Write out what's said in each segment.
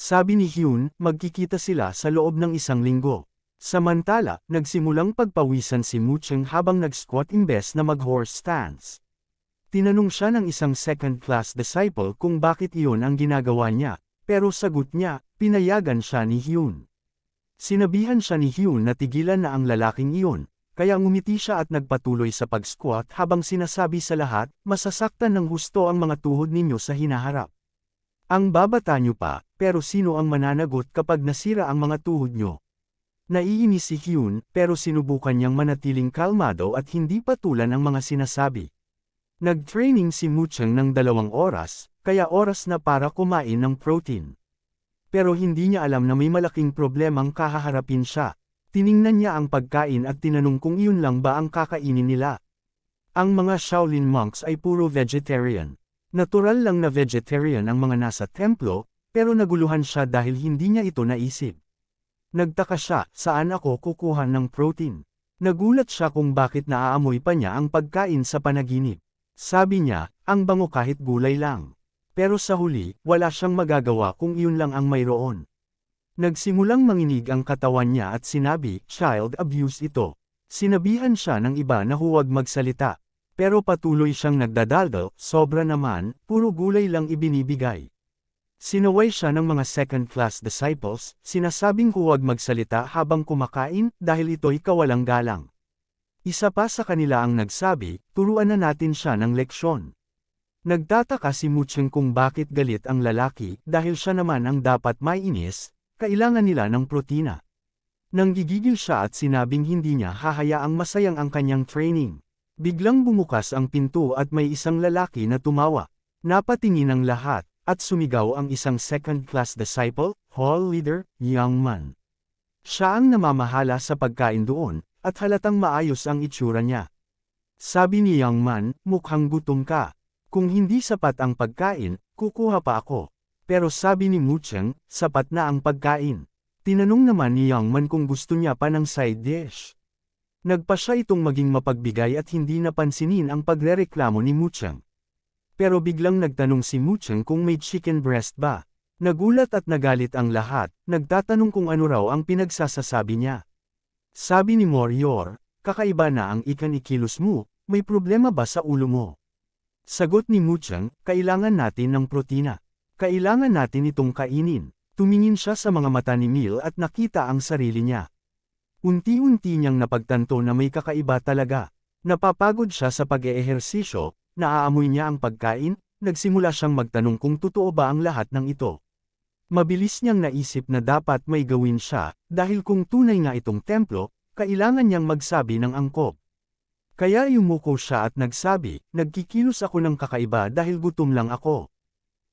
Sabi ni Hyun, magkikita sila sa loob ng isang linggo. Samantala, nagsimulang pagpawisan si Mucheng habang nag-squat imbes na mag-horse stance. Tinanong siya ng isang second-class disciple kung bakit iyon ang ginagawa niya, pero sagot niya, pinayagan siya ni Hyun. Sinabihan siya ni Hyun na tigilan na ang lalaking iyon, kaya ngumiti siya at nagpatuloy sa pag-squat habang sinasabi sa lahat, masasaktan ng husto ang mga tuhod ninyo sa hinaharap. Ang babata nyo pa, pero sino ang mananagot kapag nasira ang mga tuhod nyo? Naiinis si Hyun, pero sinubukan niyang manatiling kalmado at hindi patulan ang mga sinasabi. Nag-training si Mucheng ng dalawang oras, kaya oras na para kumain ng protein. Pero hindi niya alam na may malaking problemang kahaharapin siya. Tiningnan niya ang pagkain at tinanong kung iyon lang ba ang kakainin nila. Ang mga Shaolin monks ay puro vegetarian. Natural lang na vegetarian ang mga nasa templo, pero naguluhan siya dahil hindi niya ito naisip. Nagtaka siya, saan ako kukuha ng protein? Nagulat siya kung bakit naaamoy pa niya ang pagkain sa panaginip. Sabi niya, ang bango kahit gulay lang. Pero sa huli, wala siyang magagawa kung iyon lang ang mayroon. Nagsimulang manginig ang katawan niya at sinabi, child abuse ito. Sinabihan siya ng iba na huwag magsalita. Pero patuloy siyang nagdadaldal, sobra naman, puro gulay lang ibinibigay. Sinaway siya ng mga second-class disciples, sinasabing huwag magsalita habang kumakain dahil ito'y kawalang galang. Isa pa sa kanila ang nagsabi, turuan na natin siya ng leksyon. Nagtataka si Mucheng kung bakit galit ang lalaki dahil siya naman ang dapat mainis, kailangan nila ng protina. Nanggigigil siya at sinabing hindi niya hahayaang masayang ang kanyang training. Biglang bumukas ang pinto at may isang lalaki na tumawa. Napatingin ang lahat, at sumigaw ang isang second-class disciple, hall leader, young man. Siya ang namamahala sa pagkain doon, at halatang maayos ang itsura niya. Sabi ni young man, mukhang gutom ka. Kung hindi sapat ang pagkain, kukuha pa ako. Pero sabi ni Mucheng, sapat na ang pagkain. Tinanong naman ni young man kung gusto niya pa ng side dish. Nagpa siya itong maging mapagbigay at hindi napansinin ang pagrereklamo ni Mucheng. Pero biglang nagtanong si Mucheng kung may chicken breast ba. Nagulat at nagalit ang lahat, nagtatanong kung ano raw ang pinagsasasabi niya. Sabi ni Morior, kakaiba na ang ikan-ikilos mo, may problema ba sa ulo mo? Sagot ni Mucheng, kailangan natin ng protina. Kailangan natin itong kainin. Tumingin siya sa mga mata ni Mil at nakita ang sarili niya. Unti-unti niyang napagtanto na may kakaiba talaga. Napapagod siya sa pag-eehersisyo, naaamoy niya ang pagkain, nagsimula siyang magtanong kung totoo ba ang lahat ng ito. Mabilis niyang naisip na dapat may gawin siya, dahil kung tunay nga itong templo, kailangan niyang magsabi ng angkop. Kaya yumuko siya at nagsabi, nagkikilos ako ng kakaiba dahil gutom lang ako.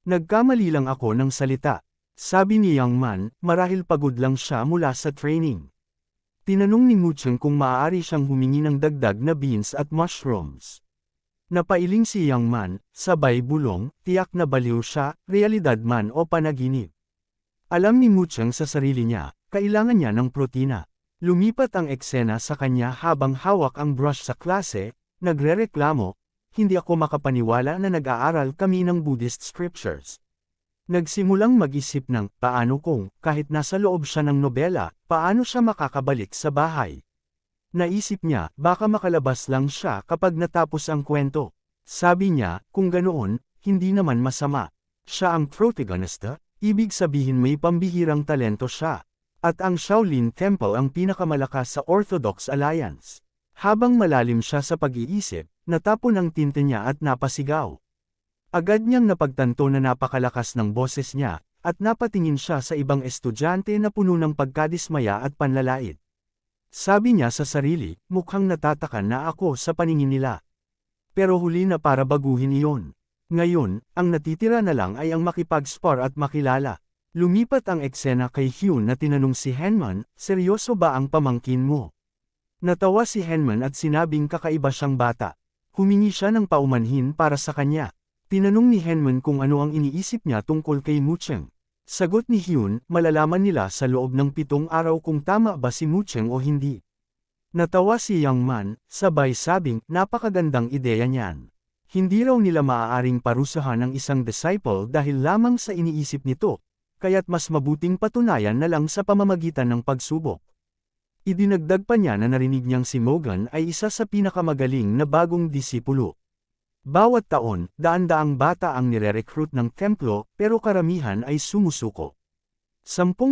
Nagkamali lang ako ng salita. Sabi ni Young Man, marahil pagod lang siya mula sa training. Tinanong ni Mucheng kung maaari siyang humingi ng dagdag na beans at mushrooms. Napailing si Young Man, sabay bulong, tiyak na baliw siya, realidad man o panaginip. Alam ni Mucheng sa sarili niya, kailangan niya ng protina. Lumipat ang eksena sa kanya habang hawak ang brush sa klase, nagrereklamo, hindi ako makapaniwala na nag-aaral kami ng Buddhist scriptures. Nagsimulang mag-isip ng, paano kung, kahit nasa loob siya ng nobela, paano siya makakabalik sa bahay. Naisip niya, baka makalabas lang siya kapag natapos ang kwento. Sabi niya, kung ganoon, hindi naman masama. Siya ang protagonista, ibig sabihin may pambihirang talento siya. At ang Shaolin Temple ang pinakamalakas sa Orthodox Alliance. Habang malalim siya sa pag-iisip, natapon ang tinte niya at napasigaw. Agad niyang napagtanto na napakalakas ng boses niya, at napatingin siya sa ibang estudyante na puno ng pagkadismaya at panlalait. Sabi niya sa sarili, mukhang natataka na ako sa paningin nila. Pero huli na para baguhin iyon. Ngayon, ang natitira na lang ay ang makipag-spar at makilala. Lumipat ang eksena kay Hyun na tinanong si Henman, seryoso ba ang pamangkin mo? Natawa si Henman at sinabing kakaiba siyang bata. Humingi siya ng paumanhin para sa kanya. Tinanong ni Henman kung ano ang iniisip niya tungkol kay Mucheng. Sagot ni Hyun, malalaman nila sa loob ng pitong araw kung tama ba si Mucheng o hindi. Natawa si Young Man, sabay sabing, napakagandang ideya niyan. Hindi raw nila maaaring parusahan ang isang disciple dahil lamang sa iniisip nito, kaya't mas mabuting patunayan na lang sa pamamagitan ng pagsubok. Idinagdag pa niya na narinig niyang si Mogan ay isa sa pinakamagaling na bagong disipulo. Bawat taon, daan-daang bata ang nire-recruit ng templo, pero karamihan ay sumusuko. 10%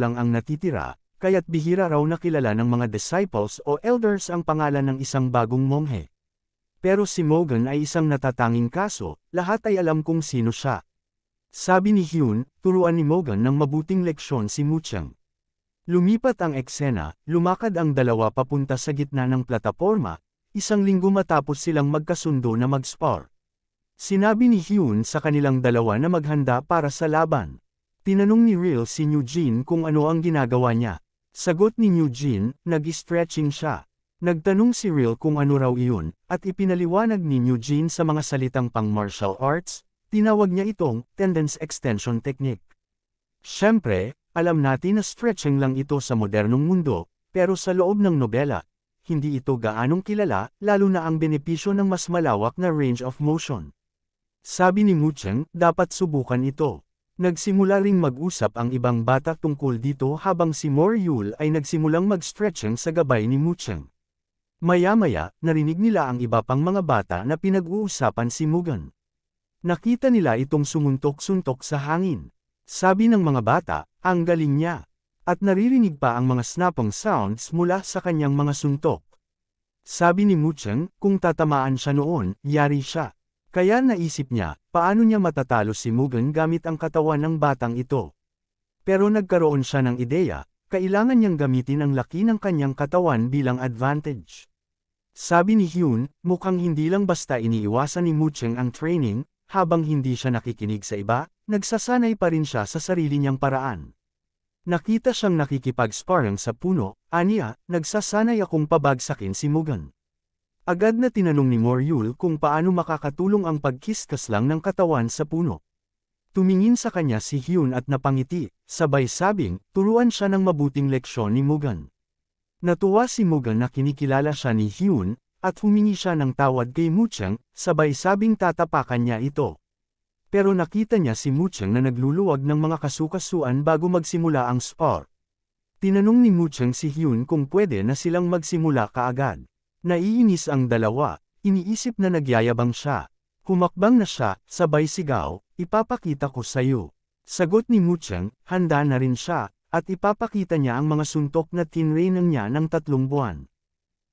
lang ang natitira, kaya't bihira raw nakilala ng mga disciples o elders ang pangalan ng isang bagong monghe. Pero si Mogan ay isang natatanging kaso, lahat ay alam kung sino siya. Sabi ni Hyun, turuan ni Mogan ng mabuting leksyon si Muchang. Lumipat ang eksena, lumakad ang dalawa papunta sa gitna ng plataporma, isang linggo matapos silang magkasundo na mag-spar. Sinabi ni Hyun sa kanilang dalawa na maghanda para sa laban. Tinanong ni Real si Eugene kung ano ang ginagawa niya. Sagot ni Eugene, nag-stretching siya. Nagtanong si Real kung ano raw iyon, at ipinaliwanag ni Eugene sa mga salitang pang martial arts, tinawag niya itong tendons extension technique. Siyempre, alam natin na stretching lang ito sa modernong mundo, pero sa loob ng nobela, hindi ito gaanong kilala, lalo na ang benepisyo ng mas malawak na range of motion. Sabi ni Mucheng, dapat subukan ito. Nagsimula ring mag-usap ang ibang bata tungkol dito habang si Moriul ay nagsimulang mag-stretching sa gabay ni Mucheng. Maya-maya, narinig nila ang iba pang mga bata na pinag-uusapan si Mugan. Nakita nila itong sumuntok-suntok sa hangin. Sabi ng mga bata, ang galing niya. At naririnig pa ang mga snapping sounds mula sa kanyang mga suntok. Sabi ni Mucheng, kung tatamaan siya noon, yari siya. Kaya naisip niya, paano niya matatalo si Mugen gamit ang katawan ng batang ito. Pero nagkaroon siya ng ideya, kailangan niyang gamitin ang laki ng kanyang katawan bilang advantage. Sabi ni Hyun, mukhang hindi lang basta iniiwasan ni Mucheng ang training, habang hindi siya nakikinig sa iba, nagsasanay pa rin siya sa sarili niyang paraan. Nakita siyang nakikipag-sparring sa puno, aniya, nagsasanay akong pabagsakin si Mugan. Agad na tinanong ni Moryul kung paano makakatulong ang pagkiskas lang ng katawan sa puno. Tumingin sa kanya si Hyun at napangiti, sabay sabing, turuan siya ng mabuting leksyon ni Mugan. Natuwa si Mugan na kinikilala siya ni Hyun, at humingi siya ng tawad kay Muchang, sabay sabing tatapakan niya ito. Pero nakita niya si Muchang na nagluluwag ng mga kasukasuan bago magsimula ang spar. Tinanong ni Muchang si Hyun kung pwede na silang magsimula kaagad. Naiinis ang dalawa, iniisip na nagyayabang siya. Humakbang na siya, sabay sigaw, ipapakita ko sayo. Sagot ni Muchang, handa na rin siya, at ipapakita niya ang mga suntok na tinrainan niya ng tatlong buwan.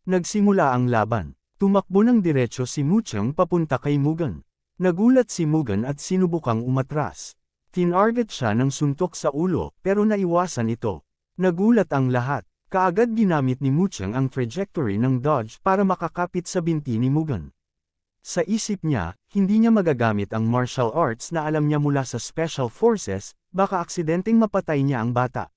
Nagsimula ang laban. Tumakbo ng diretsyo si Muchang papunta kay Mugan. Nagulat si Mugan at sinubukang umatras. Tinarget siya ng suntok sa ulo, pero naiwasan ito. Nagulat ang lahat. Kaagad ginamit ni Muchang ang trajectory ng dodge para makakapit sa binti ni Mugan. Sa isip niya, hindi niya magagamit ang martial arts na alam niya mula sa special forces, baka aksidenteng mapatay niya ang bata.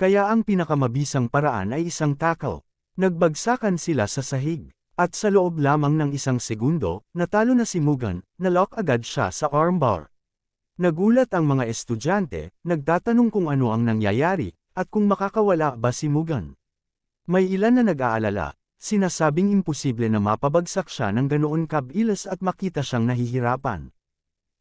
Kaya ang pinakamabisang paraan ay isang tackle. Nagbagsakan sila sa sahig. At sa loob lamang ng isang segundo, natalo na si Mugan, nalock agad siya sa armbar. Nagulat ang mga estudyante, nagtatanong kung ano ang nangyayari, at kung makakawala ba si Mugan. May ilan na nag-aalala, sinasabing imposible na mapabagsak siya ng ganoon kabilis at makita siyang nahihirapan.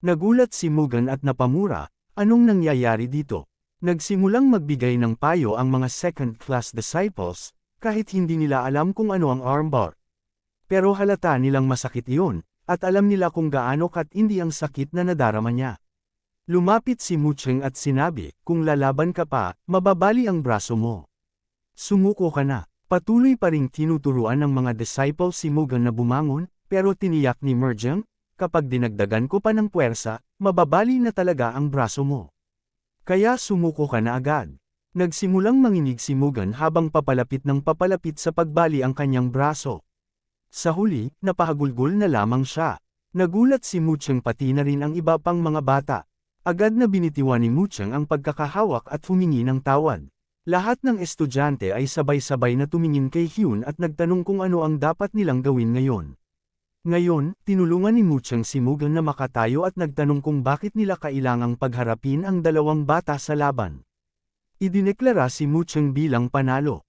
Nagulat si Mugan at napamura, anong nangyayari dito? Nagsimulang magbigay ng payo ang mga second-class disciples, kahit hindi nila alam kung ano ang armbar. Pero halata nilang masakit iyon, at alam nila kung gaano katindi ang sakit na nadarama niya. Lumapit si Mucheng at sinabi, kung lalaban ka pa, mababali ang braso mo. Sumuko ka na. Patuloy pa ring tinuturuan ng mga disciple si Mugan na bumangon, pero tiniyak ni Merjang, kapag dinagdagan ko pa ng puwersa, mababali na talaga ang braso mo. Kaya sumuko ka na agad. Nagsimulang manginig si Mugan habang papalapit ng papalapit sa pagbali ang kanyang braso. Sa huli, napahagulgol na lamang siya. Nagulat si Mucheng pati na rin ang iba pang mga bata. Agad na binitiwan ni Mucheng ang pagkakahawak at humingi ng tawad. Lahat ng estudyante ay sabay-sabay na tumingin kay Hyun at nagtanong kung ano ang dapat nilang gawin ngayon. Ngayon, tinulungan ni Mucheng si Mugan na makatayo at nagtanong kung bakit nila kailangang pagharapin ang dalawang bata sa laban. Idineklara si Mucheng bilang panalo.